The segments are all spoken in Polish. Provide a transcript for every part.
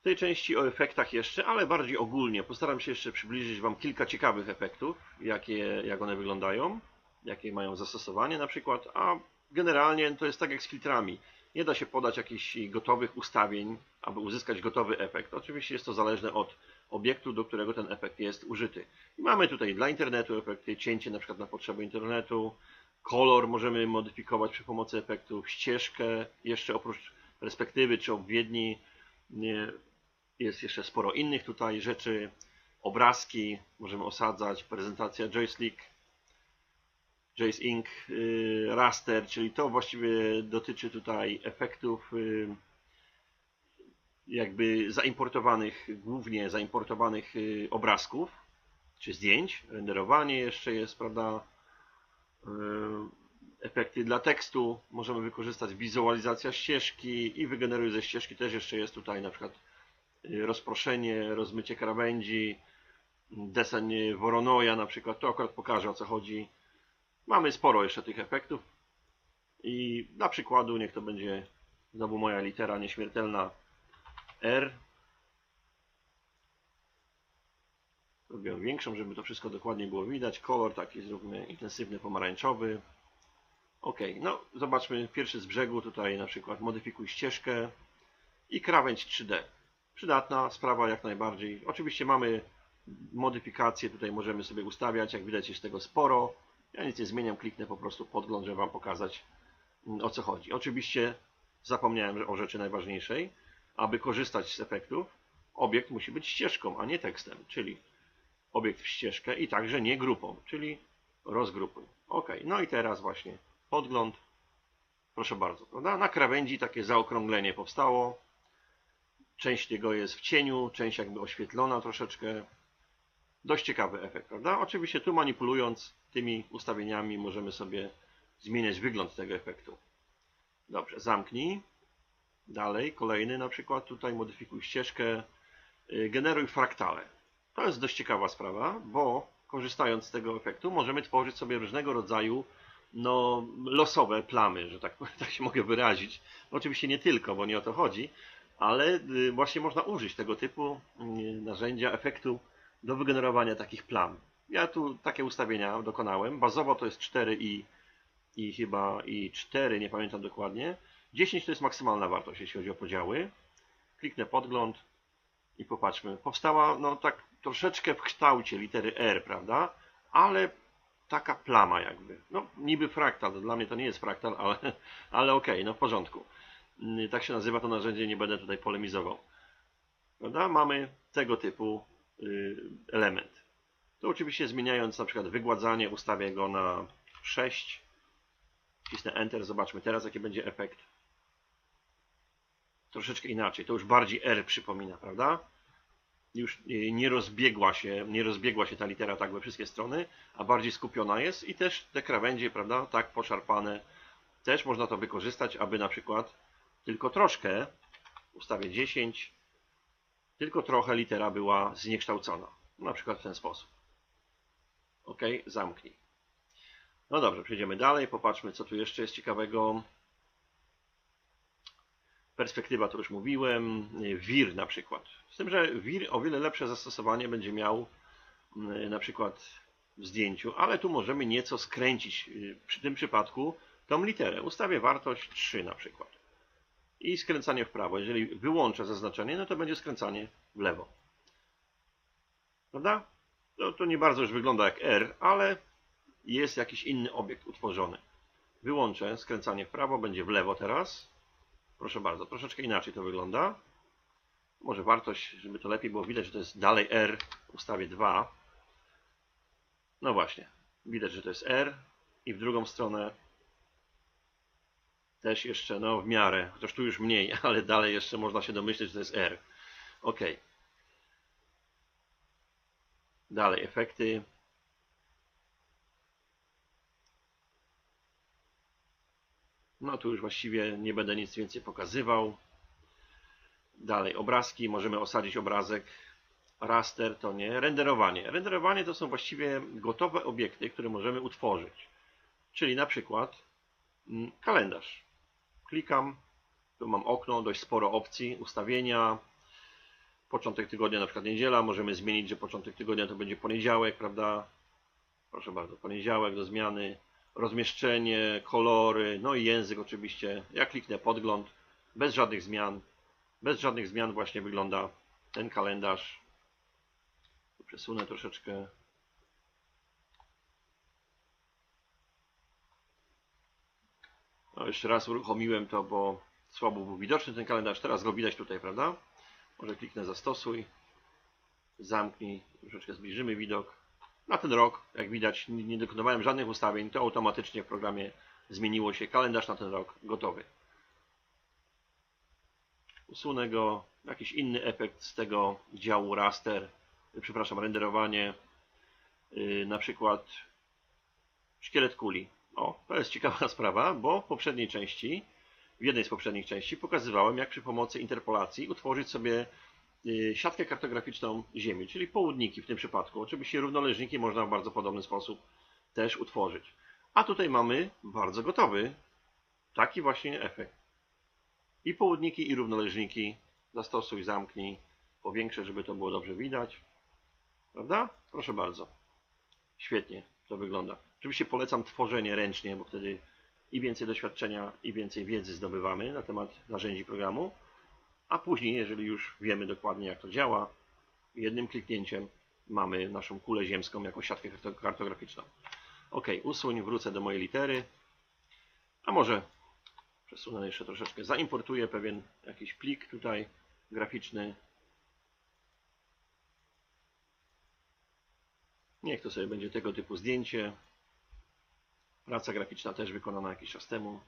W tej części o efektach jeszcze, ale bardziej ogólnie. Postaram się jeszcze przybliżyć Wam kilka ciekawych efektów, jakie, jak one wyglądają, jakie mają zastosowanie na przykład, a generalnie to jest tak jak z filtrami. Nie da się podać jakichś gotowych ustawień, aby uzyskać gotowy efekt. Oczywiście jest to zależne od obiektu, do którego ten efekt jest użyty. I mamy tutaj dla internetu efekty, cięcie na przykład na potrzeby internetu, kolor możemy modyfikować przy pomocy efektów, ścieżkę, jeszcze oprócz perspektywy czy obwiedni jest jeszcze sporo innych tutaj rzeczy, obrazki możemy osadzać, prezentacja joystick, Jace Ink y, Raster, czyli to właściwie dotyczy tutaj efektów y, jakby zaimportowanych, głównie zaimportowanych y, obrazków czy zdjęć. Renderowanie jeszcze jest, prawda? Efekty dla tekstu możemy wykorzystać, wizualizacja ścieżki i wygeneruj ze ścieżki też jeszcze jest tutaj na przykład rozproszenie, rozmycie krawędzi, desen Woronoja na przykład. To akurat pokażę o co chodzi Mamy sporo jeszcze tych efektów i dla przykładu niech to będzie znowu moja litera nieśmiertelna R. Robię większą, żeby to wszystko dokładnie było widać. Kolor taki zróbmy intensywny pomarańczowy. Ok, no zobaczmy pierwszy z brzegu tutaj na przykład modyfikuj ścieżkę i krawędź 3D. Przydatna sprawa jak najbardziej. Oczywiście mamy modyfikacje, tutaj możemy sobie ustawiać, jak widać jest tego sporo. Ja nic nie zmieniam, kliknę po prostu podgląd, żeby Wam pokazać mm, o co chodzi. Oczywiście zapomniałem o rzeczy najważniejszej. Aby korzystać z efektów, obiekt musi być ścieżką, a nie tekstem, czyli obiekt w ścieżkę i także nie grupą, czyli rozgrupuj. Ok, no i teraz właśnie podgląd. Proszę bardzo, prawda? Na krawędzi takie zaokrąglenie powstało. Część tego jest w cieniu, część jakby oświetlona troszeczkę. Dość ciekawy efekt, prawda? Oczywiście tu manipulując tymi ustawieniami możemy sobie zmieniać wygląd tego efektu. Dobrze, zamknij. Dalej, kolejny na przykład, tutaj modyfikuj ścieżkę, y, generuj fraktale. To jest dość ciekawa sprawa, bo korzystając z tego efektu możemy tworzyć sobie różnego rodzaju no, losowe plamy, że tak, tak się mogę wyrazić. Oczywiście nie tylko, bo nie o to chodzi, ale y, właśnie można użyć tego typu y, narzędzia, efektu do wygenerowania takich plam. Ja tu takie ustawienia dokonałem. Bazowo to jest 4 i, i chyba i 4, nie pamiętam dokładnie. 10 to jest maksymalna wartość, jeśli chodzi o podziały. Kliknę podgląd i popatrzmy. Powstała no tak troszeczkę w kształcie litery R, prawda? Ale taka plama jakby. No niby fraktal, dla mnie to nie jest fraktal, ale, ale okej, okay, no w porządku. Tak się nazywa to narzędzie, nie będę tutaj polemizował. Prawda? Mamy tego typu y, element. To oczywiście zmieniając na przykład wygładzanie ustawię go na 6. Wcisnę Enter, zobaczmy teraz jaki będzie efekt. Troszeczkę inaczej, to już bardziej R przypomina, prawda? Już nie rozbiegła się, nie rozbiegła się ta litera tak we wszystkie strony, a bardziej skupiona jest i też te krawędzie, prawda, tak poszarpane. Też można to wykorzystać, aby na przykład tylko troszkę, ustawię 10, tylko trochę litera była zniekształcona. Na przykład w ten sposób. OK, zamknij. No dobrze, przejdziemy dalej, popatrzmy co tu jeszcze jest ciekawego. Perspektywa to już mówiłem, WIR na przykład. Z tym, że WIR o wiele lepsze zastosowanie będzie miał mm, na przykład w zdjęciu, ale tu możemy nieco skręcić y, przy tym przypadku tą literę. Ustawię wartość 3 na przykład. I skręcanie w prawo. Jeżeli wyłączę zaznaczenie, no to będzie skręcanie w lewo. Prawda? No, to nie bardzo już wygląda jak R, ale jest jakiś inny obiekt utworzony. Wyłączę skręcanie w prawo, będzie w lewo teraz. Proszę bardzo, troszeczkę inaczej to wygląda. Może wartość, żeby to lepiej było widać, że to jest dalej R, ustawię 2. No właśnie, widać, że to jest R i w drugą stronę też jeszcze, no w miarę, chociaż tu już mniej, ale dalej jeszcze można się domyśleć, że to jest R. OK. Dalej, efekty. No tu już właściwie nie będę nic więcej pokazywał. Dalej, obrazki. Możemy osadzić obrazek. Raster to nie. Renderowanie. Renderowanie to są właściwie gotowe obiekty, które możemy utworzyć. Czyli na przykład mm, kalendarz. Klikam. Tu mam okno, dość sporo opcji. Ustawienia, początek tygodnia, na przykład niedziela, możemy zmienić, że początek tygodnia to będzie poniedziałek, prawda? Proszę bardzo, poniedziałek do zmiany, rozmieszczenie, kolory, no i język oczywiście. Ja kliknę podgląd, bez żadnych zmian, bez żadnych zmian właśnie wygląda ten kalendarz. Przesunę troszeczkę. No, jeszcze raz uruchomiłem to, bo słabo był widoczny ten kalendarz. Teraz go widać tutaj, prawda? Może kliknę zastosuj, zamknij, troszeczkę zbliżymy widok. Na ten rok, jak widać, nie dokonywałem żadnych ustawień, to automatycznie w programie zmieniło się kalendarz na ten rok gotowy. Usunę go, jakiś inny efekt z tego działu raster, przepraszam, renderowanie, yy, na przykład szkielet kuli. O, to jest ciekawa sprawa, bo w poprzedniej części, w jednej z poprzednich części pokazywałem, jak przy pomocy interpolacji utworzyć sobie y, siatkę kartograficzną Ziemi, czyli południki w tym przypadku. Oczywiście równoleżniki można w bardzo podobny sposób też utworzyć. A tutaj mamy bardzo gotowy taki właśnie efekt. I południki, i równoleżniki. Zastosuj, zamknij, powiększę, żeby to było dobrze widać. Prawda? Proszę bardzo. Świetnie to wygląda. Oczywiście polecam tworzenie ręcznie, bo wtedy i więcej doświadczenia, i więcej wiedzy zdobywamy na temat narzędzi programu, a później, jeżeli już wiemy dokładnie jak to działa, jednym kliknięciem mamy naszą kulę ziemską jako siatkę kartograficzną. OK, usuń, wrócę do mojej litery, a może przesunę jeszcze troszeczkę, zaimportuję pewien jakiś plik tutaj graficzny. Niech to sobie będzie tego typu zdjęcie. Praca graficzna też wykonana jakiś czas temu.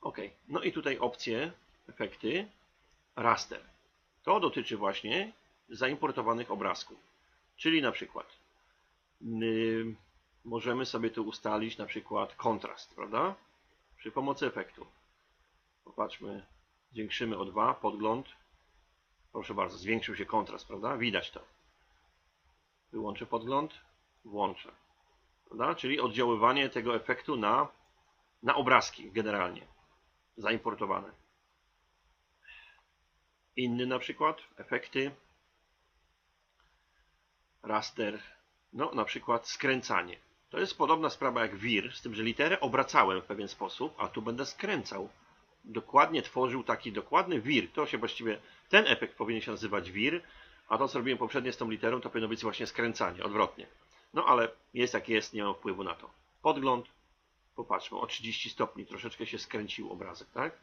OK. No i tutaj opcje, efekty, raster. To dotyczy właśnie zaimportowanych obrazków. Czyli na przykład możemy sobie tu ustalić na przykład kontrast, prawda? Przy pomocy efektu. Popatrzmy, zwiększymy o 2, podgląd. Proszę bardzo, zwiększył się kontrast, prawda? Widać to. Wyłączę podgląd, włączę. Prawda? Czyli oddziaływanie tego efektu na, na obrazki generalnie zaimportowane. Inny na przykład, efekty, raster, no na przykład skręcanie. To jest podobna sprawa jak wir, z tym, że literę obracałem w pewien sposób, a tu będę skręcał. Dokładnie tworzył taki dokładny wir. To się właściwie, ten efekt powinien się nazywać wir, a to co robiłem poprzednio z tą literą, to powinno być właśnie skręcanie, odwrotnie. No ale jest jak jest, nie mam wpływu na to. Podgląd, popatrzmy, o 30 stopni, troszeczkę się skręcił obrazek, tak?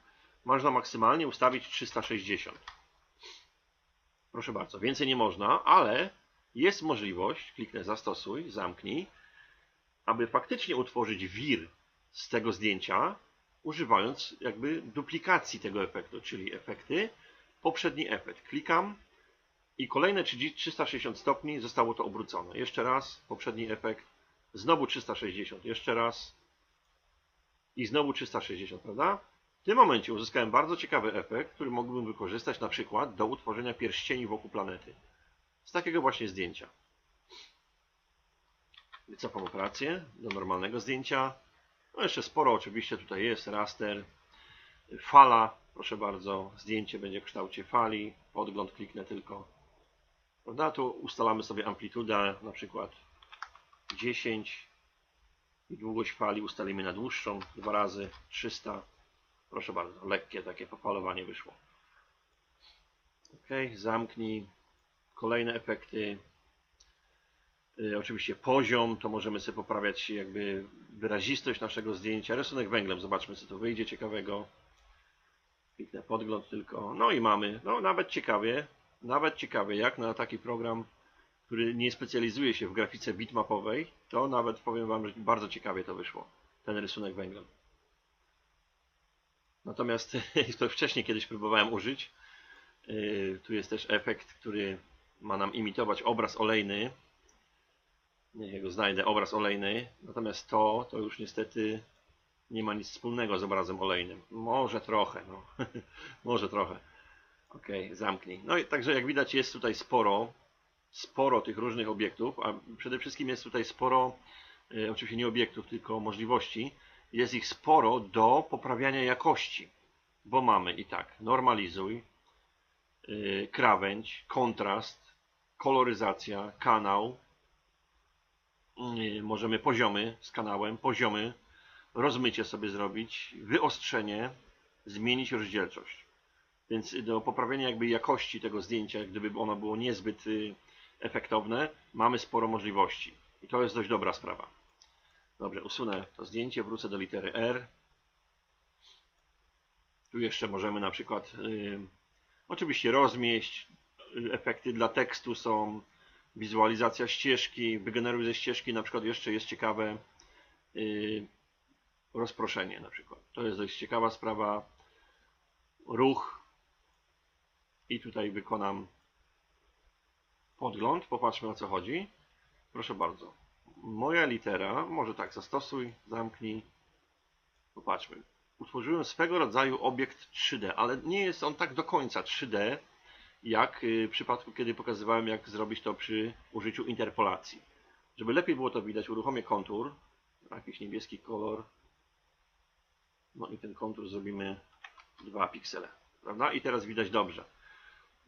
Można maksymalnie ustawić 360. Proszę bardzo, więcej nie można, ale jest możliwość, kliknę zastosuj, zamknij, aby faktycznie utworzyć wir z tego zdjęcia, używając jakby duplikacji tego efektu, czyli efekty, poprzedni efekt. Klikam, i kolejne 360 stopni zostało to obrócone. Jeszcze raz, poprzedni efekt, znowu 360, jeszcze raz i znowu 360, prawda? W tym momencie uzyskałem bardzo ciekawy efekt, który mógłbym wykorzystać na przykład do utworzenia pierścieni wokół planety. Z takiego właśnie zdjęcia. Wycofam operację do normalnego zdjęcia. No jeszcze sporo oczywiście tutaj jest, raster, fala, proszę bardzo, zdjęcie będzie w kształcie fali, podgląd kliknę tylko Prawda? Tu ustalamy sobie amplitudę na przykład 10 i długość fali ustalimy na dłuższą dwa razy 300. Proszę bardzo, lekkie takie popalowanie wyszło. OK, zamknij. Kolejne efekty. Yy, oczywiście poziom, to możemy sobie poprawiać jakby wyrazistość naszego zdjęcia. Rysunek węglem, zobaczmy co tu wyjdzie ciekawego. Kliknę podgląd tylko. No i mamy, no nawet ciekawie, nawet ciekawe, jak na taki program, który nie specjalizuje się w grafice bitmapowej, to nawet powiem Wam, że bardzo ciekawie to wyszło, ten rysunek węglem. Natomiast to wcześniej kiedyś próbowałem użyć. Yy, tu jest też efekt, który ma nam imitować obraz olejny. Niech go znajdę, obraz olejny. Natomiast to, to już niestety nie ma nic wspólnego z obrazem olejnym. Może trochę, no. Może trochę. Ok, zamknij. No i także jak widać jest tutaj sporo, sporo tych różnych obiektów, a przede wszystkim jest tutaj sporo, e, oczywiście nie obiektów, tylko możliwości. Jest ich sporo do poprawiania jakości, bo mamy i tak normalizuj, y, krawędź, kontrast, koloryzacja, kanał. Y, Możemy poziomy z kanałem, poziomy, rozmycie sobie zrobić, wyostrzenie, zmienić rozdzielczość. Więc do poprawienia jakby jakości tego zdjęcia, gdyby ono było niezbyt y, efektowne, mamy sporo możliwości. I to jest dość dobra sprawa. Dobrze, usunę to zdjęcie, wrócę do litery R. Tu jeszcze możemy na przykład y, oczywiście rozmieść. Y, Efekty dla tekstu są wizualizacja ścieżki, wygeneruj ze ścieżki na przykład jeszcze jest ciekawe y, rozproszenie na przykład. To jest dość ciekawa sprawa. Ruch i tutaj wykonam podgląd. Popatrzmy o co chodzi. Proszę bardzo. Moja litera, może tak, zastosuj, zamknij. Popatrzmy. Utworzyłem swego rodzaju obiekt 3D, ale nie jest on tak do końca 3D, jak y, w przypadku, kiedy pokazywałem, jak zrobić to przy użyciu interpolacji. Żeby lepiej było to widać, uruchomię kontur, jakiś niebieski kolor. No i ten kontur zrobimy 2 piksele, prawda? I teraz widać dobrze.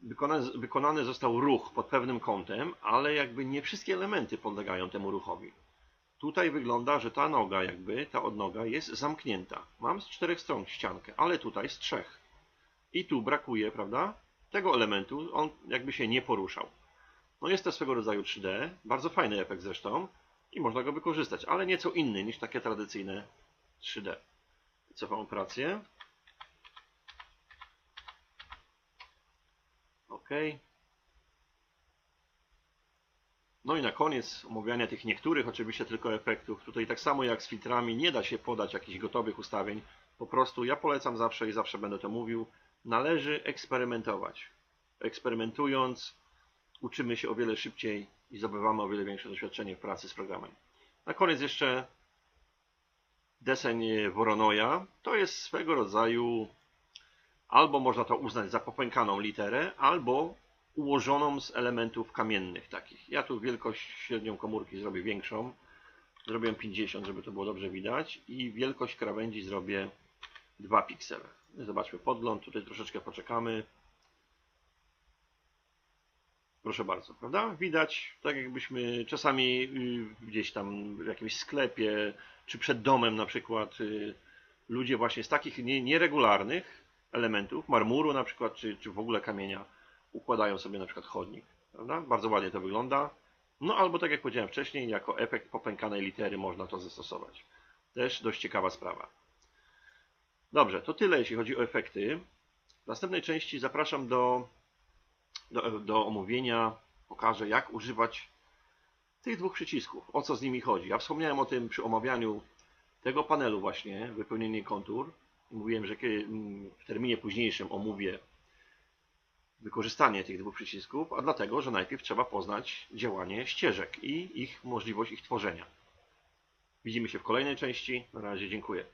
Wykonany, wykonany został ruch pod pewnym kątem, ale jakby nie wszystkie elementy podlegają temu ruchowi. Tutaj wygląda, że ta noga jakby, ta odnoga jest zamknięta. Mam z czterech stron ściankę, ale tutaj z trzech. I tu brakuje, prawda? Tego elementu, on jakby się nie poruszał. No jest to swego rodzaju 3D, bardzo fajny efekt zresztą i można go wykorzystać, ale nieco inny niż takie tradycyjne 3D. Cofam operację. OK. No i na koniec omawiania tych niektórych oczywiście tylko efektów. Tutaj tak samo jak z filtrami nie da się podać jakichś gotowych ustawień. Po prostu ja polecam zawsze i zawsze będę to mówił. Należy eksperymentować. Eksperymentując uczymy się o wiele szybciej i zdobywamy o wiele większe doświadczenie w pracy z programem. Na koniec jeszcze deseń Voronoja. To jest swego rodzaju albo można to uznać za popękaną literę, albo ułożoną z elementów kamiennych takich. Ja tu wielkość średnią komórki zrobię większą. Zrobię 50, żeby to było dobrze widać. I wielkość krawędzi zrobię 2 piksele. Zobaczmy podgląd. Tutaj troszeczkę poczekamy. Proszę bardzo, prawda? Widać, tak jakbyśmy czasami y, gdzieś tam w jakimś sklepie, czy przed domem na przykład, y, ludzie właśnie z takich nie- nieregularnych elementów, marmuru na przykład, czy, czy w ogóle kamienia, układają sobie na przykład chodnik. Prawda? Bardzo ładnie to wygląda. No albo tak jak powiedziałem wcześniej, jako efekt popękanej litery można to zastosować. Też dość ciekawa sprawa. Dobrze, to tyle jeśli chodzi o efekty. W następnej części zapraszam do, do, do omówienia. Pokażę jak używać tych dwóch przycisków. O co z nimi chodzi. Ja wspomniałem o tym przy omawianiu tego panelu właśnie, wypełnienie kontur. Mówiłem, że kiedy- w terminie późniejszym omówię wykorzystanie tych dwóch przycisków, a dlatego, że najpierw trzeba poznać działanie ścieżek i ich możliwość ich tworzenia. Widzimy się w kolejnej części. Na razie dziękuję.